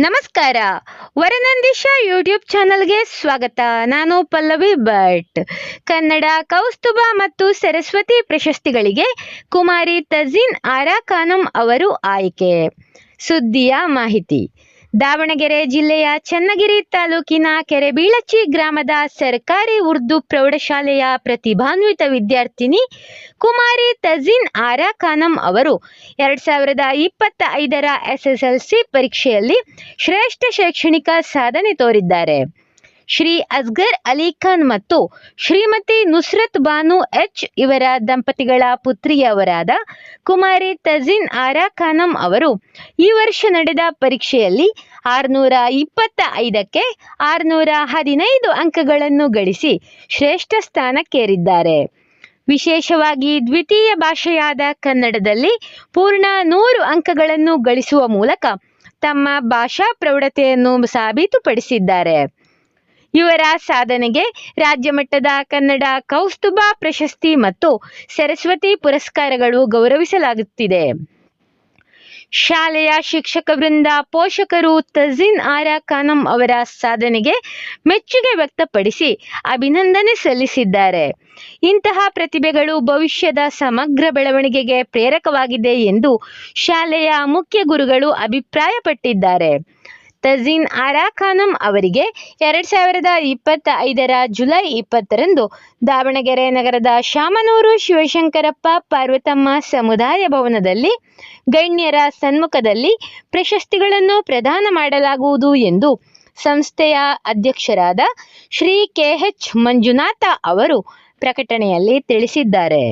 ನಮಸ್ಕಾರ. ವರನಂದೀಶ ಯೂಟ್ಯೂಬ್ ಚಾನಲ್ಗೆ ಸ್ವಾಗತ. ನಾನು ಪಲ್ಲವಿ ಭಟ್. ಕನ್ನಡ, ಕೌಸ್ತುಭ ಮತ್ತು ಸರಸ್ವತಿ ಪ್ರಶಸ್ತಿಗಳಿಗೆ ಕುಮಾರಿ ತಜೀನ್ ಆರಾ ಅವರು ಆಯ್ಕೆ. ಸುದ್ದಿಯ ಮಾಹಿತಿ. ದಾವಣಗೆರೆ ಜಿಲ್ಲೆಯ ಚನ್ನಗಿರಿ ತಾಲೂಕಿನ ಕೆರೆಬೀಳಚಿ ಗ್ರಾಮದ ಸರ್ಕಾರಿ ಉರ್ದು ಪ್ರೌಢಶಾಲೆಯ ಪ್ರತಿಭಾನ್ವಿತ ವಿದ್ಯಾರ್ಥಿನಿ ಕುಮಾರಿ ತಜೀನ್ ಆರಾ ಖಾನಂ ಅವರು ಎರಡ್ ಸಾವಿರದ ಇಪ್ಪತ್ತ ಐದರ ಎಸ್ಎಸ್ಎಲ್ಸಿ ಪರೀಕ್ಷೆಯಲ್ಲಿ ಶ್ರೇಷ್ಠ ಶೈಕ್ಷಣಿಕ ಸಾಧನೆ ತೋರಿದ್ದಾರೆ. ಶ್ರೀ ಅಸ್ಗರ್ ಅಲಿ ಖಾನ್ ಮತ್ತು ಶ್ರೀಮತಿ ನುಸ್ರತ್ ಬಾನು ಎಚ್ ಇವರ ದಂಪತಿಗಳ ಪುತ್ರಿಯವರಾದ ಕುಮಾರಿ ತಜೀನ್ ಆರಾ ಖಾನಂ ಅವರು ಈ ವರ್ಷ ನಡೆದ ಪರೀಕ್ಷೆಯಲ್ಲಿ ಆರುನೂರ ಇಪ್ಪತ್ತ ಐದಕ್ಕೆ ಆರುನೂರ ಹದಿನೈದು ಅಂಕಗಳನ್ನು ಗಳಿಸಿ ಶ್ರೇಷ್ಠ ಸ್ಥಾನಕ್ಕೇರಿದ್ದಾರೆ. ವಿಶೇಷವಾಗಿ ದ್ವಿತೀಯ ಭಾಷೆಯಾದ ಕನ್ನಡದಲ್ಲಿ ಪೂರ್ಣ ನೂರು ಅಂಕಗಳನ್ನು ಗಳಿಸುವ ಮೂಲಕ ತಮ್ಮ ಭಾಷಾ ಪ್ರೌಢತೆಯನ್ನು ಸಾಬೀತುಪಡಿಸಿದ್ದಾರೆ. ಇವರ ಸಾಧನೆಗೆ ರಾಜ್ಯಮಟ್ಟದ ಕನ್ನಡ ಕೌಸ್ತುಭ ಪ್ರಶಸ್ತಿ ಮತ್ತು ಸರಸ್ವತಿ ಪುರಸ್ಕಾರಗಳು ಗೌರವಿಸಲಾಗುತ್ತಿದೆ. ಶಾಲೆಯ ಶಿಕ್ಷಕ ವೃಂದ ಪೋಷಕರು ತಜೀನ್ ಆರಾ ಖಾನಂ ಅವರ ಸಾಧನೆಗೆ ಮೆಚ್ಚುಗೆ ವ್ಯಕ್ತಪಡಿಸಿ ಅಭಿನಂದನೆ ಸಲ್ಲಿಸಿದ್ದಾರೆ. ಇಂತಹ ಪ್ರತಿಭೆಗಳು ಭವಿಷ್ಯದ ಸಮಗ್ರ ಬೆಳವಣಿಗೆಗೆ ಪ್ರೇರಕವಾಗಿದೆ ಎಂದು ಶಾಲೆಯ ಮುಖ್ಯ ಗುರುಗಳು ಅಭಿಪ್ರಾಯಪಟ್ಟಿದ್ದಾರೆ. ತಜೀನ್ ಆರಾ ಖಾನಂ ಅವರಿಗೆ ಎರಡು ಸಾವಿರದ ಇಪ್ಪತ್ತ ಐದರ ಜುಲೈ ಇಪ್ಪತ್ತರಂದು ದಾವಣಗೆರೆ ನಗರದ ಶಾಮನೂರು ಶಿವಶಂಕರಪ್ಪ ಪಾರ್ವತಮ್ಮ ಸಮುದಾಯ ಭವನದಲ್ಲಿ ಗಣ್ಯರ ಸನ್ಮುಖದಲ್ಲಿ ಪ್ರಶಸ್ತಿಗಳನ್ನು ಪ್ರದಾನ ಮಾಡಲಾಗುವುದು ಎಂದು ಸಂಸ್ಥೆಯ ಅಧ್ಯಕ್ಷರಾದ ಶ್ರೀ ಕೆಎಚ್ ಮಂಜುನಾಥ ಅವರು ಪ್ರಕಟಣೆಯಲ್ಲಿ ತಿಳಿಸಿದ್ದಾರೆ.